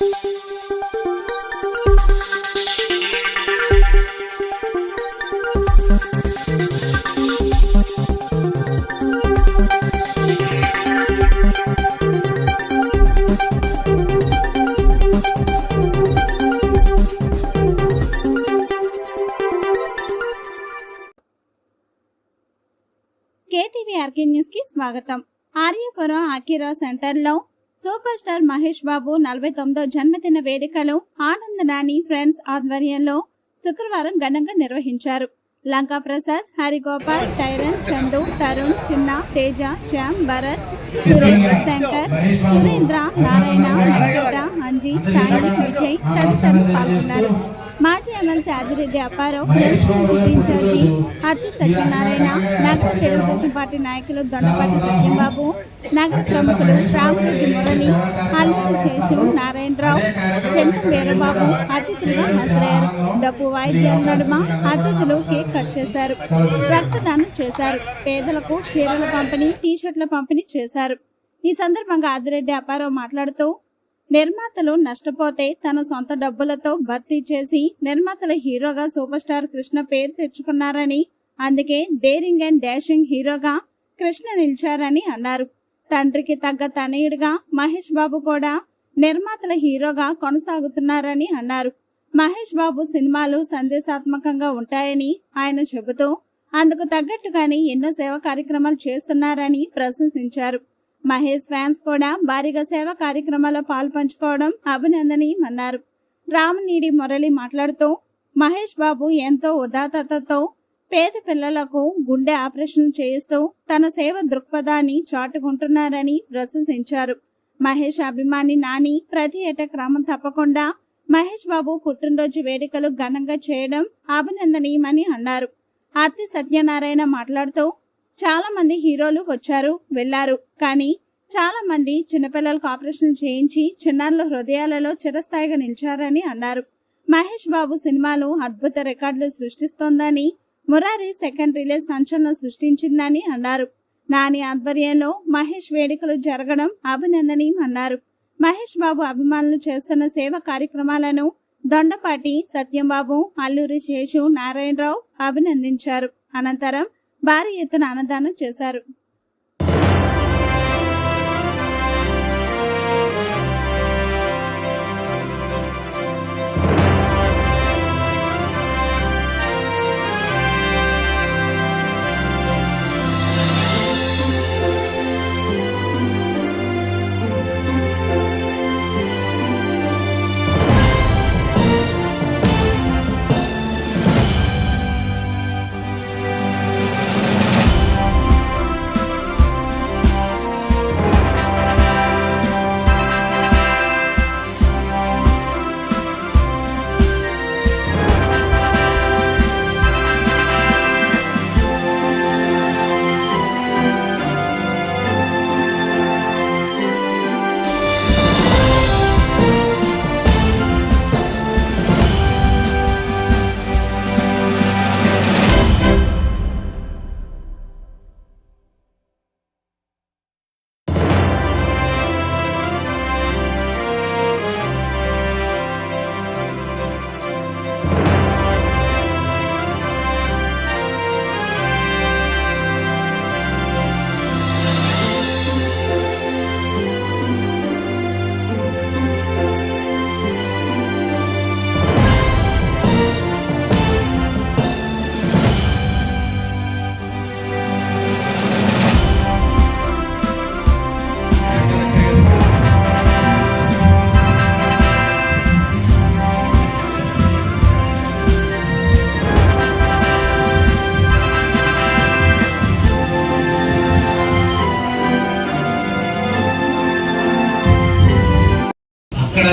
KTV RK న్యూస్కి స్వాగతం. Aryapuram Akira సెంటర్లో సూపర్ స్టార్ మహేష్ బాబు నలభై తొమ్మిదో జన్మదిన వేడుకలు ఆనంద్ నాని ఫ్రెండ్స్ ఆధ్వర్యంలో శుక్రవారం ఘనంగా నిర్వహించారు. లంకా ప్రసాద్ హరిగోపాల్ టైరన్ చందు తరుణ్ చిన్న తేజ శ్యామ్ భరత్ సురేష్ శంకర్ సురేంద్ర నారాయణ మణికట్ట అంజీ సాయి విజయ్ తదితరులు పాల్గొన్నారు. మాజీ MLC Adireddy Apparao NCC incharge Atti Satyanarayana నగర తెలుగుదేశం పార్టీ నాయకులు దొండపాటి సత్యంబాబు నగర ప్రముఖులు రామరెడ్డి మురళి అల్లూరి శేషు నారాయణరావు చెంతం వీరబాబు అతిథులుగా హాజరయ్యారు. డబ్బు వాయిద్యాల నడుమ అతిథులు కేక్ కట్ చేశారు. రక్తదానం చేశారు. పేదలకు చీరల పంపిణీ టీషర్ట్ల పంపిణీ చేశారు. ఈ సందర్భంగా ఆదిరెడ్డి అప్పారావు మాట్లాడుతూ నిర్మాతలు నష్టపోతే తన సొంత డబ్బులతో భర్తీ చేసి నిర్మాతల హీరోగా సూపర్ స్టార్ కృష్ణ పేరు తెచ్చుకున్నారని అందుకే డేరింగ్ అండ్ డాషింగ్ హీరోగా కృష్ణ నిలిచారని అన్నారు. తండ్రికి తగ్గ తనయుడిగా మహేష్ బాబు కూడా నిర్మాతల హీరోగా కొనసాగుతున్నారని అన్నారు. మహేష్ బాబు సినిమాలు సందేశాత్మకంగా ఉంటాయని ఆయన చెబుతూ అందుకు తగ్గట్టుగానే ఎన్నో సేవా కార్యక్రమాలు చేస్తున్నారని ప్రశంసించారు. మహేష్ ఫ్యాన్స్ కూడా భారీగా సేవా కార్యక్రమాల్లో పాల్పంచుకోవడం అభినందనీయమన్నారు. రామనీడి మురళి మాట్లాడుతూ మహేష్ బాబు ఎంతో ఉదాత్తతతో పేద పిల్లలకు గుండె ఆపరేషన్ చేయిస్తూ తన సేవ దృక్పథాన్ని చాటుకుంటున్నారని ప్రశంసించారు. మహేష్ అభిమాని నాని ప్రతి ఏటా క్రమం తప్పకుండా మహేష్ బాబు పుట్టినరోజు వేడుకలు ఘనంగా చేయడం అభినందనీయమని అన్నారు. ఆర్తి సత్యనారాయణ మాట్లాడుతూ చాలా మంది హీరోలు వచ్చారు వెళ్ళారు కానీ చాలా మంది చిన్నపిల్లలకు ఆపరేషన్ చేయించి చిన్నారుల హృదయాలలో చిరస్థాయిగా నిలిచారని అన్నారు. మహేష్ బాబు సినిమాలు అద్భుత రికార్డులు సృష్టిస్తోందని మురారి సెకండ్ రిలీజ్ సంచలనం సృష్టించిందని అన్నారు. నాని ఆధ్వర్యంలో మహేష్ వేడుకలు జరగడం అభినందనీయం అన్నారు. మహేష్ బాబు అభిమానులు చేస్తున్న సేవ కార్యక్రమాలను దొండపాటి సత్యంబాబు అల్లూరి శేషు నారాయణరావు అభినందించారు. అనంతరం భారీ ఎత్తున అన్నదానం చేశారు.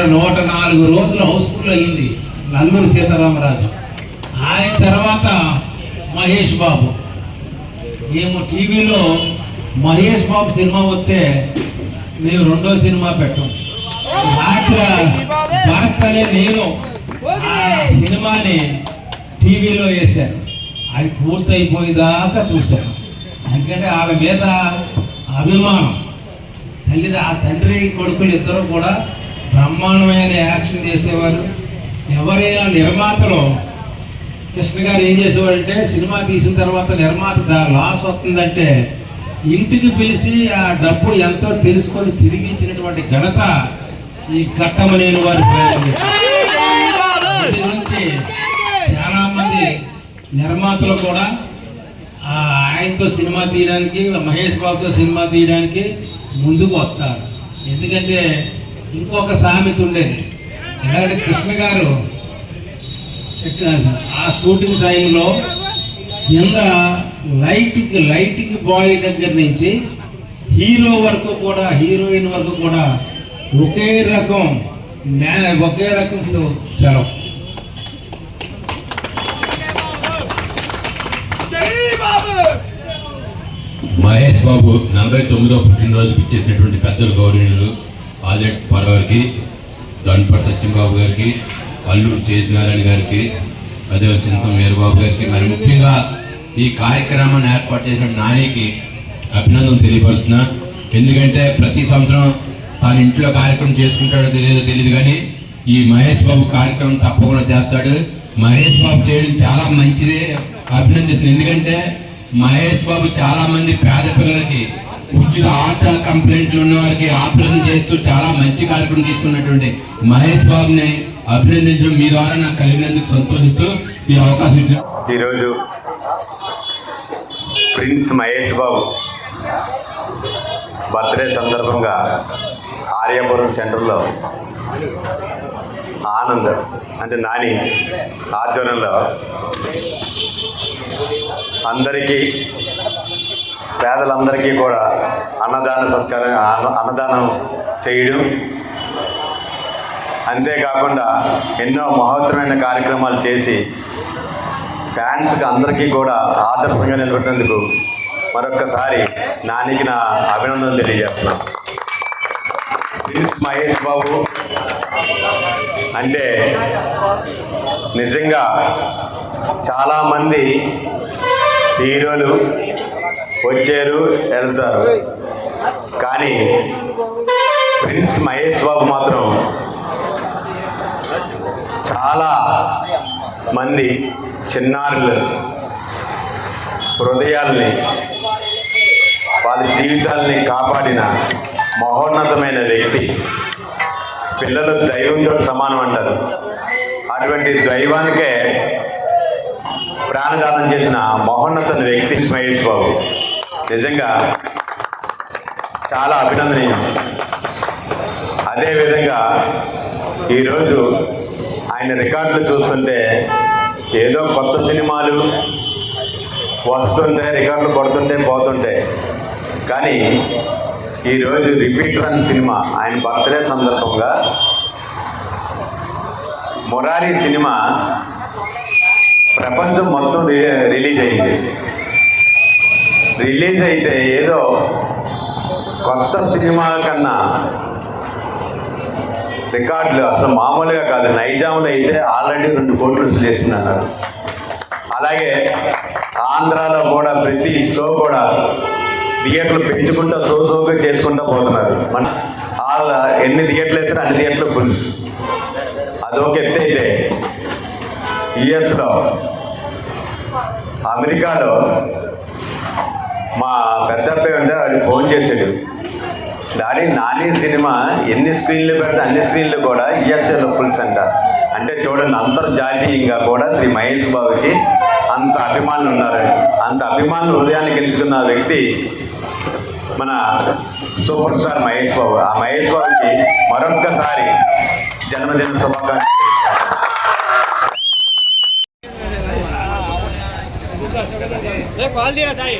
నూట నాలుగు రోజులు హౌస్ఫుల్ అయ్యింది నల్లూరు సీతారామరాజు. ఆయన తర్వాత మహేష్ బాబు. మేము టీవీలో మహేష్ బాబు సినిమా వస్తే మేము రెండో సినిమా పెట్టాం రాత్రి భరత్ నేను ఆ సినిమాని టీవీలో వేశాను. అది పూర్తయిపోయేదాకా చూశాను. ఎందుకంటే ఆమె మీద అభిమానం. తల్లి ఆ తండ్రి కొడుకులు ఇద్దరు కూడా బ్రహ్మాండమైన యాక్షన్ చేసేవారు. ఎవరైనా నిర్మాతలు కృష్ణ గారు ఏం చేసేవారంటే సినిమా తీసిన తర్వాత నిర్మాత లాస్ వస్తుందంటే ఇంటికి పిలిచి ఆ డబ్బు ఎంతో తెలుసుకొని తిరిగి ఇచ్చినటువంటి ఘనత ఈ కట్టమనేని వారి దీని నుంచి చాలా మంది నిర్మాతలు కూడా ఆ ఆయనతో సినిమా తీయడానికి మహేష్ బాబుతో సినిమా తీయడానికి ముందుకు వస్తారు. ఎందుకంటే ఇంకొక సామెత ఉండేది ఎందుకంటే కృష్ణ గారు ఆ షూటింగ్ టైంలో కింద లైటింగ్ లైటింగ్ బాయ్ దగ్గర నుంచి హీరో వరకు కూడా హీరోయిన్ వరకు కూడా ఒకే రకం మ్యా- ఒకే రకం సెలవు మహేష్ బాబు నలభై తొమ్మిదో పుట్టినరోజుకి ఇచ్చేసినటువంటి పెద్దలు గౌరవీయులు ఆదిరెడ్డి పడవారికి దానిపట్ల సత్యంబాబు గారికి అల్లూరు చేసినారాయణ గారికి అదే చింతం వీరబాబు గారికి మరి ముఖ్యంగా ఈ కార్యక్రమాన్ని ఏర్పాటు చేసిన నానికి అభినందన తెలియపరుస్తున్నా. ఎందుకంటే ప్రతి సంవత్సరం తాను ఇంట్లో కార్యక్రమం చేసుకుంటాడో తెలియదో తెలియదు కానీ ఈ మహేష్ బాబు కార్యక్రమం తప్పకుండా చేస్తాడు. మహేష్ బాబు చేయడం చాలా మంచిదే అభినందిస్తుంది ఎందుకంటే మహేష్ బాబు చాలా మంది పేద పిల్లలకి ఉచిత ఆట కంప్లైంట్లు ఉన్న వారికి ఆపరేషన్ చేస్తూ చాలా మంచి కార్యక్రమం తీసుకున్నటువంటి మహేష్ బాబుని అభినందించడం మీ ద్వారా నాకు కలిగినందుకు సంతోషిస్తూ ఈ అవకాశం ఈరోజు ప్రిన్స్ మహేష్ బాబు బర్త్డే సందర్భంగా ఆర్యాపురం సెంటర్లో ఆనంద్ అంటే నాని ఆధ్వర్యంలో అందరికీ పేదలందరికీ కూడా అన్నదాన సత్కారం అన్న- అన్నదానం చేయడం. అంతేకాకుండా ఎన్నో మహోత్తరమైన కార్యక్రమాలు చేసి ఫ్యాన్స్కి అందరికీ కూడా ఆదర్శంగా నిలబెట్టినందుకు మరొక్కసారి నానికి నా అభినందన తెలియజేస్తున్నాను. ప్రిన్స్ మహేష్ బాబు అంటే నిజంగా చాలామంది హీరోలు వచ్చారు వెళ్తారు. కానీ ప్రిన్స్ మహేష్ బాబు మాత్రం చాలా మంది చిన్నారులు హృదయాల్ని వాళ్ళ జీవితాల్ని కాపాడిన మహోన్నతమైన వ్యక్తి. పిల్లలు దైవంతో సమానం అంటారు. అటువంటి దైవానికే ప్రాణదానం చేసిన మహోన్నత వ్యక్తి మహేష్ బాబు. నిజంగా చాలా అభినందనీయం. అదేవిధంగా ఈరోజు ఆయన రికార్డులు చూస్తుంటే ఏదో కొత్త సినిమాలు వస్తుంటే రికార్డులు కొడుతుంటే పోతుంటే. కానీ ఈరోజు రిపీట్ రన్ సినిమా ఆయన బర్త్డే సందర్భంగా మొరారి సినిమా ప్రపంచం మొత్తం రి- రిలీజ్ అయింది. రిలీజ్ అయితే ఏదో కొత్త సినిమా కన్నా రికార్డులు అసలు మామూలుగా కాదు. నైజాంలో అయితే ఆల్రెడీ రెండు కోట్లు వసూలు అన్నారు అలాగే ఆంధ్రాలో కూడా ప్రతి షో కూడా థియేటర్లు పెంచుకుంటూ షో షోగా చేసుకుంటూ పోతున్నారు. మన వాళ్ళ ఎన్ని థియేటర్లు వేసినా అన్ని థియేటర్లు పులుసు అదొక ఎత్తు అయితే యుఎస్లో అమెరికాలో మా పెద్ద అబ్బాయి ఉంటే వాడు ఫోన్ చేశాడు. డాడీ నాని సినిమా ఎన్ని స్క్రీన్లు పెడితే అన్ని స్క్రీన్లు కూడా ఈఎస్ఎల్ ఫుల్స్ అంట. అంటే చూడండి అంతర్జాతీయంగా కూడా శ్రీ మహేష్ బాబుకి అంత అభిమానులు ఉన్నారు. అంత అభిమానులు హృదయాన్ని గెలుచుకున్న వ్యక్తి మన సూపర్ స్టార్ మహేష్ బాబు. ఆ మహేష్ బాబుకి మరొక్కసారి జన్మదిన శుభాకాంక్షలు సాయి.